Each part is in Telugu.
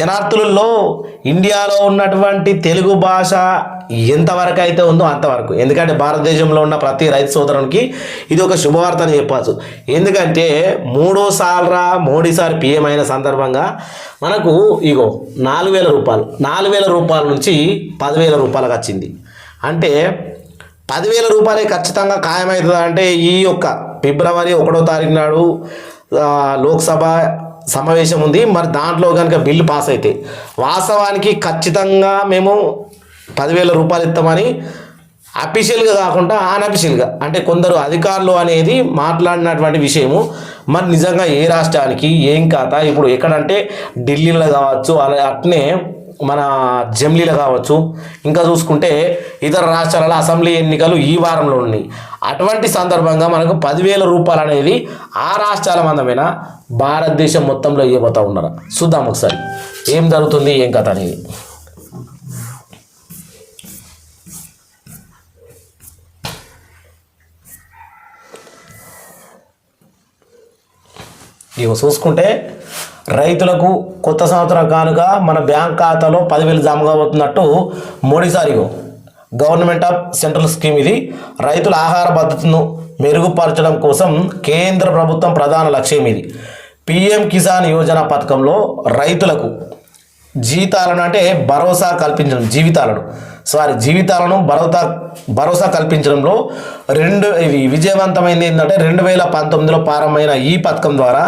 శనార్థులలో ఇండియాలో ఉన్నటువంటి తెలుగు భాష ఎంతవరకు అయితే ఉందో అంతవరకు. ఎందుకంటే భారతదేశంలో ఉన్న ప్రతి రైతు సోదరునికి ఇది ఒక శుభవార్త అని చెప్పచ్చు. ఎందుకంటే మూడోసార్రా మోడీసారి పిఎం అయిన సందర్భంగా మనకు ఇగో నాలుగు వేల రూపాయలు నాలుగు వేల రూపాయల నుంచి పదివేల రూపాయలకు వచ్చింది. అంటే పదివేల రూపాయలే ఖచ్చితంగా ఖాయమవుతుందా అంటే ఈ యొక్క ఫిబ్రవరి ఒకటో తారీఖు నాడు లోక్సభ సమావేశం ఉంది. మరి దాంట్లో కనుక బిల్లు పాస్ అయితే వాస్తవానికి ఖచ్చితంగా మేము పదివేల రూపాయలు ఇస్తామని అఫీషియల్గా కాకుండా అన్అఫీషియల్గా అంటే కొందరు అధికారులు అనేది మాట్లాడినటువంటి విషయము. మరి నిజంగా ఏ రాష్ట్రానికి ఏం కాత ఇప్పుడు ఎక్కడంటే ఢిల్లీలో కావచ్చు అలా అట్నే మన జమ్లీలో కావచ్చు. ఇంకా చూసుకుంటే ఇతర రాష్ట్రాల అసెంబ్లీ ఎన్నికలు ఈ వారంలో ఉన్నాయి. అటువంటి సందర్భంగా మనకు పదివేల రూపాయలు అనేది ఆ రాష్ట్రాల మందమైన? భారతదేశం మొత్తంలో ఇవ్వబోతూ ఉన్నారు? చూద్దాం ఒకసారి. ఏం జరుగుతుంది? ఏం కథ అనేది? ఇవి చూసుకుంటే రైతులకు కొత్త సంవత్సరం కానుక మన బ్యాంక్ ఖాతాలో పదివేలు జమ కాబోతున్నట్టు మోడీసారి గవర్నమెంట్ ఆఫ్ సెంట్రల్ స్కీమ్ ఇది. రైతుల ఆహార భద్రతను మెరుగుపరచడం కోసం కేంద్ర ప్రభుత్వం ప్రధాన లక్ష్యం ఇది. పిఎం కిసాన్ యోజన పథకంలో రైతులకు జీతాలను అంటే భరోసా కల్పించడం జీవితాలను. వారి జీవితాలను భరోసా భరోసా కల్పించడంలో రెండు ఇది విజయవంతమైంది ఏంటంటే రెండు వేల పంతొమ్మిదిలో ప్రారంభమైన ఈ పథకం ద్వారా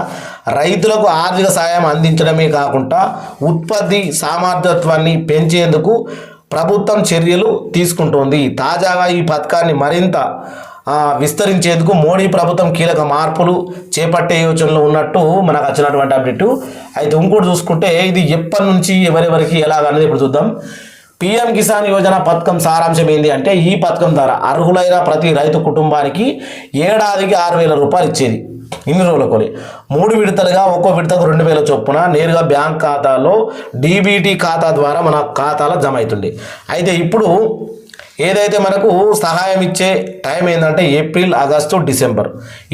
రైతులకు ఆర్థిక సాయం అందించడమే కాకుండా ఉత్పత్తి సామర్థ్యత్వాన్ని పెంచేందుకు ప్రభుత్వం చర్యలు తీసుకుంటోంది. తాజాగా ఈ పథకాన్ని మరింత విస్తరించేందుకు మోడీ ప్రభుత్వం కీలక మార్పులు చేపట్టే యోచనలో ఉన్నట్టు మనకు వచ్చినటువంటి అప్డేట్. అయితే ఇంకోటి చూసుకుంటే ఇది ఎప్పటి నుంచి ఎవరెవరికి ఎలాగనేది ఇప్పుడు చూద్దాం. పిఎం కిసాన్ యోజన పథకం సారాంశం ఏంటి అంటే ఈ పథకం ద్వారా అర్హులైన ప్రతి రైతు కుటుంబానికి ఏడాదికి ఆరు వేల రూపాయలు ఇచ్చేది. ఇన్ని రోజులకొని మూడు విడతలుగా ఒక్కో విడతకు రెండు వేల చొప్పున నేరుగా బ్యాంక్ ఖాతాలో డీబీటీ ఖాతా ద్వారా మన ఖాతాలో జమ అవుతుంది అయితే ఇప్పుడు ఏదైతే మనకు సహాయం ఇచ్చే టైం ఏంటంటే ఏప్రిల్ ఆగస్టు డిసెంబర్.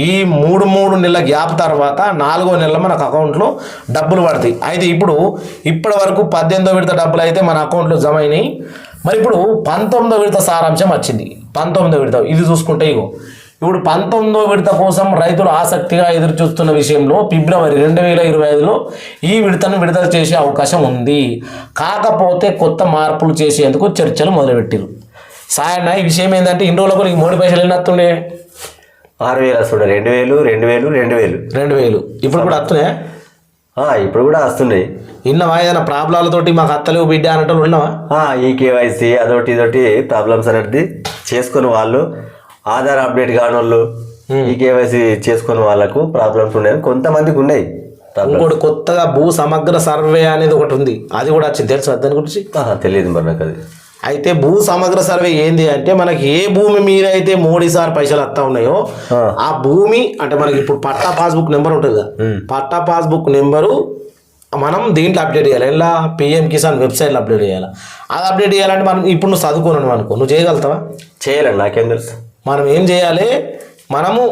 ఈ మూడు మూడు నెలల గ్యాప్ తర్వాత నాలుగో నెల మనకు అకౌంట్లో డబ్బులు పడతాయి. అయితే ఇప్పుడు ఇప్పటి వరకు పద్దెనిమిదో విడత డబ్బులు అయితే మన అకౌంట్లో జమ అయినాయి. మరి ఇప్పుడు పంతొమ్మిదో విడత సారాంశం వచ్చింది. పంతొమ్మిదో విడత. ఇది చూసుకుంటే ఇగో ఇప్పుడు పంతొమ్మిదో విడత కోసం రైతులు ఆసక్తిగా ఎదురు చూస్తున్న విషయంలో ఫిబ్రవరి రెండు వేల ఇరవై ఐదులో ఈ విడతను విడుదల చేసే అవకాశం ఉంది. కాకపోతే కొత్త మార్పులు చేసేందుకు చర్చలు మొదలుపెట్టారు సాయన్న ఈ విషయం ఏంటంటే ఇన్ని రోజులకు నీకు మూడు పైసలు ఎన్ని వస్తుండే ఆరు వేలు వస్తుండే. రెండు వేలు రెండు వేలు రెండు వేలు. రెండు వేలు. ఇప్పుడు కూడా వస్తున్నాయా? ఇప్పుడు కూడా వస్తున్నాయి. ఇన్నవా ఏదైనా ప్రాబ్లాలతోటి మాకు అత్తలేవు బిడ్డ అన్నట్టు ఉన్నావా ఈ కేవైసీ అదొకటి ఇదొకటి ప్రాబ్లమ్స్ అనేది చేసుకుని వాళ్ళు ఆధార్ అప్డేట్ కాని వాళ్ళు ఈ కేవైసీ చేసుకుని వాళ్ళకు ప్రాబ్లమ్స్ ఉన్నాయి. కొంతమందికి ఉన్నాయి ఇంకోటి కొత్తగా భూ సమగ్ర సర్వే అనేది ఒకటి ఉంది. అది కూడా వచ్చింది. తెలుసు? దాని గురించి? తెలియదు మరి నాకు అది. అయితే భూ సమగ్ర సర్వే ఏంది అంటే మనకి ఏ భూమి మీద అయితే మోడీ సార్ పైసలు వస్తా ఉన్నాయో ఆ. భూమి అంటే మనకి ఇప్పుడు పట్టా పాస్బుక్ నెంబర్ ఉంటుంది కదా. పట్టా పాస్బుక్ నెంబరు మనం దీంట్లో అప్డేట్ చేయాలి. ఎలా? పిఎం కిసాన్ వెబ్సైట్లో అప్డేట్ చేయాలి. అది అప్డేట్ చేయాలంటే మనం ఇప్పుడు నువ్వు చదువుకున్నాను అనుకో. నువ్వు చేయగలుగుతావా? చేయాలండి నాకేం తెలుసు. మనం ఏం చేయాలి? మనము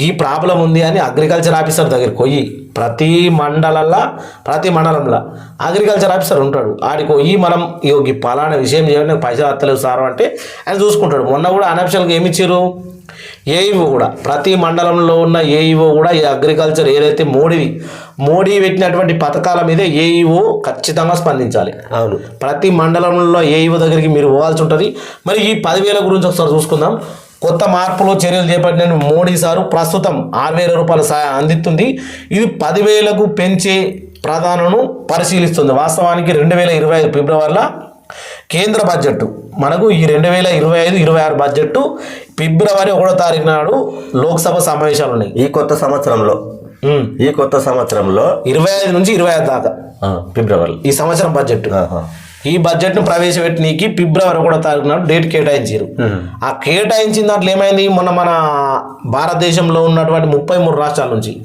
ఈ ప్రాబ్లం ఉంది అని అగ్రికల్చర్ ఆఫీసర్ దగ్గరికి పోయి ప్రతి మండలంలో ప్రతి మండలంలో అగ్రికల్చర్ ఆఫీసర్ ఉంటాడు. ఆడికి పోయి మనం ఈ పలానా విషయం చేయాలి నాకు పైసలు అత్తలేవు సార్ అంటే ఆయన చూసుకుంటాడు. మొన్న కూడా అనఫిషియల్గా ఏమి ఇచ్చారు ఏఈఓ కూడా. ప్రతి మండలంలో ఉన్న ఏఈఓ కూడా ఈ అగ్రికల్చర్ ఏదైతే మోడీ మోడీ పెట్టినటువంటి పథకాల మీద ఏఈఓ ఖచ్చితంగా స్పందించాలి. అవును. ప్రతి మండలంలో ఏఈఓ దగ్గరికి మీరు పోవాల్సి ఉంటుంది. మరి ఈ పదివేల గురించి ఒకసారి చూసుకుందాం. కొత్త మార్పులు చర్యలు చేపట్టిన మోడీ సారు ప్రస్తుతం ఆరు వేల రూపాయల సాయం అందిస్తుంది. ఇది పదివేలకు పెంచే ప్రాధాన్యను పరిశీలిస్తుంది. వాస్తవానికి రెండు వేల ఇరవై ఐదు ఫిబ్రవరిలో కేంద్ర బడ్జెట్ మనకు ఈ రెండు వేల ఇరవై ఐదు ఇరవై ఆరు బడ్జెట్ ఫిబ్రవరి ఒకటో తారీఖు నాడు లోక్సభ సమావేశాలు ఉన్నాయి. ఈ కొత్త సంవత్సరంలో. ఈ కొత్త సంవత్సరంలో ఇరవై ఐదు నుంచి ఇరవై ఐదు దాకా ఫిబ్రవరి ఈ సంవత్సరం బడ్జెట్. ఈ బడ్జెట్ను ప్రవేశపెట్టినీకి ఫిబ్రవరి ఒకటో తారీఖు నాడు డేట్ కేటాయించారు. ఆ కేటాయించిన దాంట్లో ఏమైంది? మొన్న మన భారతదేశంలో ఉన్నటువంటి ముప్పై మూడు రాష్ట్రాల నుంచి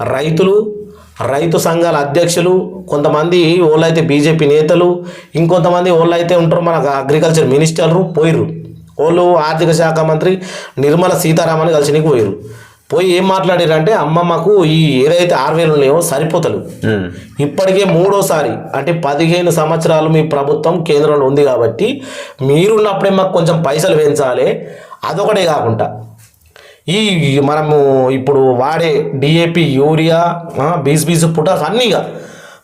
రైతులు రైతు సంఘాల అధ్యక్షులు కొంతమంది వాళ్ళైతే బీజేపీ నేతలు ఇంకొంతమంది వాళ్ళైతే ఉంటారు మన అగ్రికల్చర్ మినిస్టర్లు పోయిర్రు. వాళ్ళు ఆర్థిక శాఖ మంత్రి నిర్మల సీతారామన్ కలిసి నీకు పోయి ఏం మాట్లాడారంటే అమ్మ మాకు ఈ ఏదైతే ఆరు వేలు ఉన్నాయో సరిపోతలు. ఉమ్. ఇప్పటికే మూడోసారి అంటే పదిహేను సంవత్సరాలు మీ ప్రభుత్వం కేంద్రంలో ఉంది కాబట్టి మీరున్నప్పుడే మాకు కొంచెం పైసలు పెంచాలి. అదొకటే కాకుండా ఈ మనము ఇప్పుడు వాడే డిఏపి యూరియా బీస్ బీస్ పుటాస్ అన్నీగా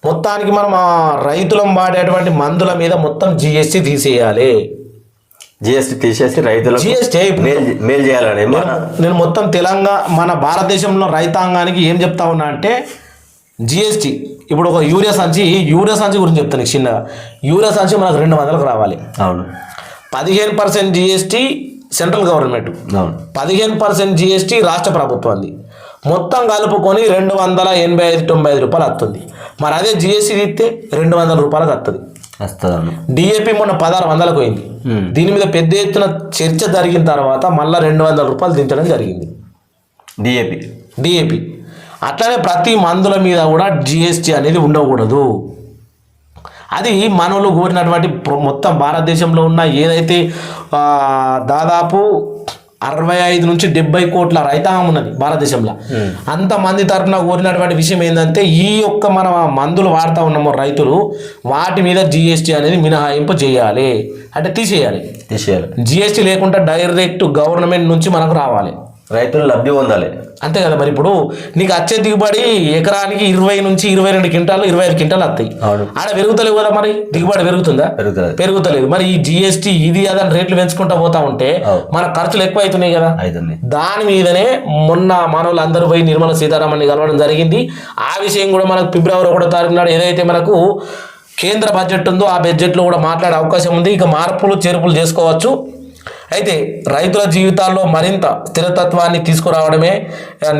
మొత్తానికి మనం ఆ రైతులం వాడేటువంటి మందుల మీద మొత్తం జిఎస్టీ తీసేయాలి. జిఎస్టీ తీసేసి రైతులకు జిఎస్టీ మేలు చేయాలని. నేను మొత్తం తెలంగాణ మన భారతదేశంలో రైతాంగానికి ఏం చెప్తా ఉన్నా అంటే జిఎస్టీ ఇప్పుడు ఒక యూరియా సంచి యూరియా సంచి గురించి చెప్తాను చిన్నగా. యూరియా సంచి మనకు రెండు వందలకు రావాలి. అవును. పదిహేను పర్సెంట్ జిఎస్టీ సెంట్రల్ గవర్నమెంట్. అవును. పదిహేను పర్సెంట్ జిఎస్టీ రాష్ట్ర ప్రభుత్వంది మొత్తం కలుపుకొని రెండు వందల ఎనభై ఐదు తొంభై ఐదు రూపాయలు వస్తుంది మరి అదే జిఎస్టీ తీస్తే రెండు వందల రూపాయలకు వస్తుంది డిఏపి మొన్న పదహారు వందలకు పోయింది. దీని మీద పెద్ద ఎత్తున చర్చ జరిగిన తర్వాత మళ్ళీ రెండు వందల రూపాయలు దించడం జరిగింది. డిఏపి డిఏపి అట్లనే ప్రతి మందుల మీద కూడా జిఎస్టీ అనేది ఉండకూడదు. అది మనోళ్ళు కోరినటువంటి మొత్తం భారతదేశంలో ఉన్న ఏదైతే దాదాపు అరవై ఐదు నుంచి డెబ్బై కోట్ల రైతాంగం ఉన్నది భారతదేశంలో. అంతమంది తరఫున కోరినటువంటి విషయం ఏంటంటే ఈ యొక్క మనం ఆ మందులు వాడుతూ ఉన్నామో రైతులు వాటి మీద జిఎస్టీ అనేది మినహాయింపు చేయాలి. అంటే తీసేయాలి. తీసేయాలి. జిఎస్టీ లేకుండా డైరెక్ట్ గవర్నమెంట్ నుంచి మనకు రావాలి. రైతులు లబ్ధి పొందాలి. అంతే కదా మరి ఇప్పుడు నీకు వచ్చే దిగుబడి ఎకరానికి ఇరవై నుంచి ఇరవై రెండు క్వింటాలు ఇరవై ఐదు క్వింటాలు వస్తాయి. ఆడ పెరుగుతలేవు కదా మరి? దిగుబడి పెరుగుతుందా? పెరుగుతుంది పెరుగుతలేదు. మరి ఈ జిఎస్టీ ఇది అదని రేట్లు పెంచుకుంటా పోతా ఉంటే. మన ఖర్చులు ఎక్కువ అవుతున్నాయి కదా దాని మీదనే మొన్న మనోళ్ళు అందరూ పోయి నిర్మలా సీతారామన్ని కలవడం జరిగింది. ఆ విషయం కూడా మనకు ఫిబ్రవరి ఒకటో తారీఖు నాడు ఏదైతే మనకు కేంద్ర బడ్జెట్ ఉందో ఆ బడ్జెట్లో కూడా మాట్లాడే అవకాశం ఉంది. ఇక మార్పులు చేర్పులు చేసుకోవచ్చు. అయితే రైతుల జీవితాల్లో మరింత స్థిరతత్వాన్ని తీసుకురావడమే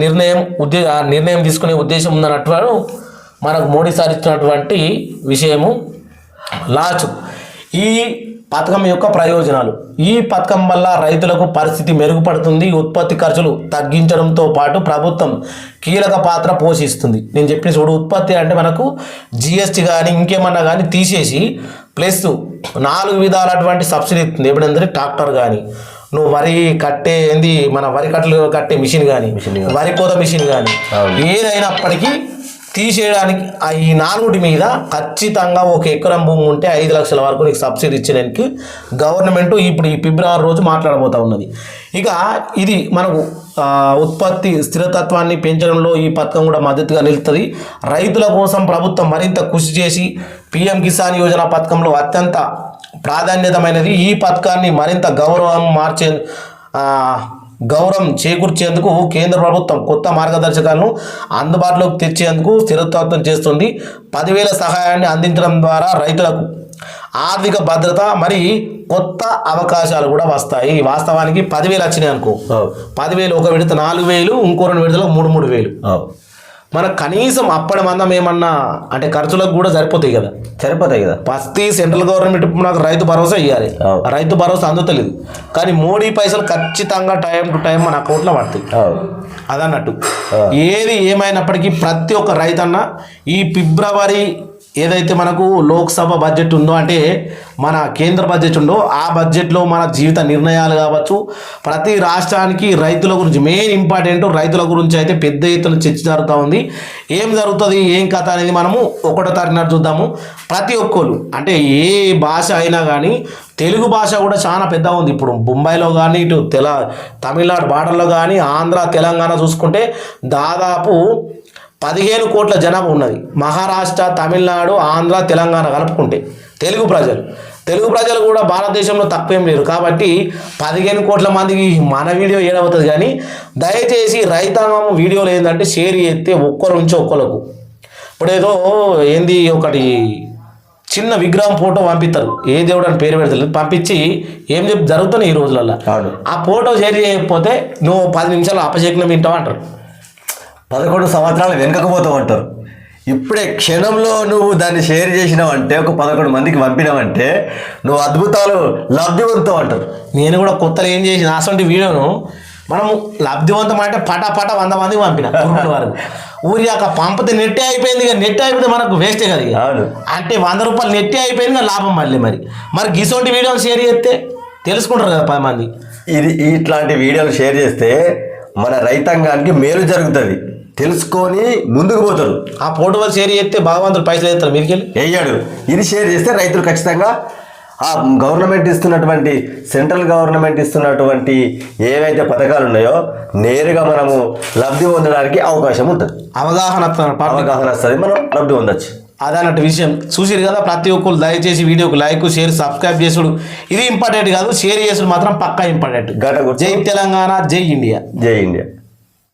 నిర్ణయం ఉద్దే నిర్ణయం తీసుకునే ఉద్దేశం ఉందన్నట్టు మనకు మోడీ సార్ ఇచ్చినటువంటి విషయము లాస్ట్ ఈ పథకం యొక్క ప్రయోజనాలు. ఈ పథకం వల్ల రైతులకు పరిస్థితి మెరుగుపడుతుంది ఉత్పత్తి ఖర్చులు తగ్గించడంతో పాటు ప్రభుత్వం కీలక పాత్ర పోషిస్తుంది. నేను చెప్పిన చూడు ఉత్పత్తి అంటే మనకు జిఎస్టీ కానీ ఇంకేమన్నా కానీ తీసేసి ప్లస్ నాలుగు విధాలటువంటి సబ్సిడీ ఇస్తుంది. ఎప్పుడంటే ట్రాక్టర్ కానీ నువ్వు వరి కట్టే ఏంది మన వరి కట్టలు కట్టే మిషన్ కానీ వరి కోత మిషన్ కానీ ఏదైనప్పటికీ తీసేయడానికి ఈ నాలుగుటి మీద ఖచ్చితంగా ఒక ఎకరం భూమి ఉంటే ఐదు లక్షల వరకు నీకు సబ్సిడీ ఇచ్చేదానికి గవర్నమెంట్ ఇప్పుడు ఈ ఫిబ్రవరి రోజు మాట్లాడబోతా ఉన్నది. ఇక ఇది మనకు ఉత్పత్తి స్థిరతత్వాన్ని పెంచడంలో ఈ పథకం కూడా మద్దతుగా నిలుస్తుంది రైతుల కోసం ప్రభుత్వం మరింత కృషి చేసి పిఎం కిసాన్ యోజన పథకంలో అత్యంత ప్రాధాన్యతమైనది. ఈ పథకాన్ని మరింత గౌరవం మార్చే గౌరవం చేకూర్చేందుకు కేంద్ర ప్రభుత్వం కొత్త మార్గదర్శకాలను అందుబాటులోకి తెచ్చేందుకు స్థిరత్వం చేస్తుంది పదివేల సహాయాన్ని అందించడం ద్వారా రైతులకు ఆర్థిక భద్రత మరి కొత్త అవకాశాలు కూడా వస్తాయి వాస్తవానికి పదివేలు వచ్చినాయి అనుకో. పదివేలు ఒక విడత నాలుగు వేలు ఇంకో రెండు విడతలకు మూడు మూడు వేలు. మనకు కనీసం అప్పటి మందం ఏమన్నా అంటే ఖర్చులకు కూడా సరిపోతాయి కదా. సరిపోతాయి కదా. ఫస్ట్ సెంట్రల్ గవర్నమెంట్ నాకు రైతు భరోసా ఇవ్వాలి. రైతు భరోసా అందుతలేదు. కానీ మోడీ పైసలు ఖచ్చితంగా టైం టు టైం మన అకౌంట్లో పడతాయి. అదన్నట్టు. ఏది ఏమైనప్పటికీ ప్రతి ఒక్క రైతన్న ఈ ఫిబ్రవరి ఏదైతే మనకు లోక్సభ బడ్జెట్ ఉందో అంటే మన కేంద్ర బడ్జెట్ ఉందో ఆ బడ్జెట్లో మన జీవిత నిర్ణయాలు కావచ్చు. ప్రతి రాష్ట్రానికి రైతుల గురించి మెయిన్ ఇంపార్టెంట్ రైతుల గురించి అయితే పెద్ద ఎత్తున చర్చ జరుగుతూ ఉంది. ఏం జరుగుతుంది ఏం కథ అనేది మనము ఒకటో తారీఖున చూద్దాము. ప్రతి ఒక్కరు అంటే ఏ భాష అయినా కానీ తెలుగు భాష కూడా చాలా పెద్దగా ఉంది. ఇప్పుడు ముంబైలో కానీ ఇటు తెల తమిళనాడు బార్డర్లో కానీ ఆంధ్ర తెలంగాణ చూసుకుంటే దాదాపు పదిహేను కోట్ల జనాభా ఉన్నది. మహారాష్ట్ర తమిళనాడు ఆంధ్ర తెలంగాణ కలుపుకుంటే తెలుగు ప్రజలు. తెలుగు ప్రజలు కూడా భారతదేశంలో తక్కువేం లేరు. కాబట్టి పదిహేను కోట్ల మందికి మన వీడియో ఏడవుతుంది కానీ దయచేసి రైతాంగం వీడియోలు ఏంటంటే షేర్ చేస్తే ఒక్కరు నుంచి ఒక్కరికి ఇప్పుడు ఏదో ఏంది ఒకటి చిన్న విగ్రహం ఫోటో పంపిస్తారు. ఏ దేవుడు అని పేరు పెడతారు. పంపించి ఏం చెప్పి జరుగుతున్నాయి ఈ రోజులలో. ఆ ఫోటో షేర్ చేయకపోతే నువ్వు పది నిమిషాలు అపశకునం వింటావు అంటారు. పదకొండు సంవత్సరాలు వెనకపోతావు అంటారు ఇప్పుడే క్షణంలో నువ్వు దాన్ని షేర్ చేసినావంటే ఒక పదకొండు మందికి పంపినావంటే నువ్వు అద్భుతాలు లబ్ధి పొందుతావు అంటారు. నేను కూడా కొత్తలో ఏం చేసిన అసలు వీడియోను మనము లబ్ధివంతం అంటే పట పట వంద మందికి పంపిన వరకు ఊరి యొక్క పంపితే నెట్టే అయిపోయింది ఇక నెట్ అయిపోతే మనకు వేస్టే కదా. అంటే వంద రూపాయలు నెట్టే అయిపోయింది లాభం మళ్ళీ మరి. మరి గిసోంటి వీడియోలు షేర్ చేస్తే తెలుసుకుంటారు కదా పది మంది. ఇది ఇట్లాంటి వీడియోలు షేర్ చేస్తే మన రైతాంగానికి మేలు జరుగుతుంది. తెలుసుకొని ముందుకు పోతారు. ఆ పోర్టువల్ షేర్ చేస్తే భగవంతుడు పైసలు వేస్తారు మీరికి వెళ్ళి. వేయడు ఇది షేర్ చేస్తే రైతులు ఖచ్చితంగా ఆ గవర్నమెంట్ ఇస్తున్నటువంటి సెంట్రల్ గవర్నమెంట్ ఇస్తున్నటువంటి ఏవైతే పథకాలు ఉన్నాయో నేరుగా మనము లబ్ధి పొందడానికి అవకాశం ఉంటుంది. అవగాహన అవగాహన వస్తుంది. మనం లబ్ధి పొందొచ్చు. అదన్నట్టు విషయం. చూసిరు కదా ప్రతి ఒక్కరు దయచేసి వీడియోకి లైక్ షేర్ సబ్స్క్రైబ్ చేసుడు. ఇది ఇంపార్టెంట్ కాదు షేర్ చేసుడు మాత్రం పక్కా ఇంపార్టెంట్. జై తెలంగాణ జై ఇండియా. జై ఇండియా.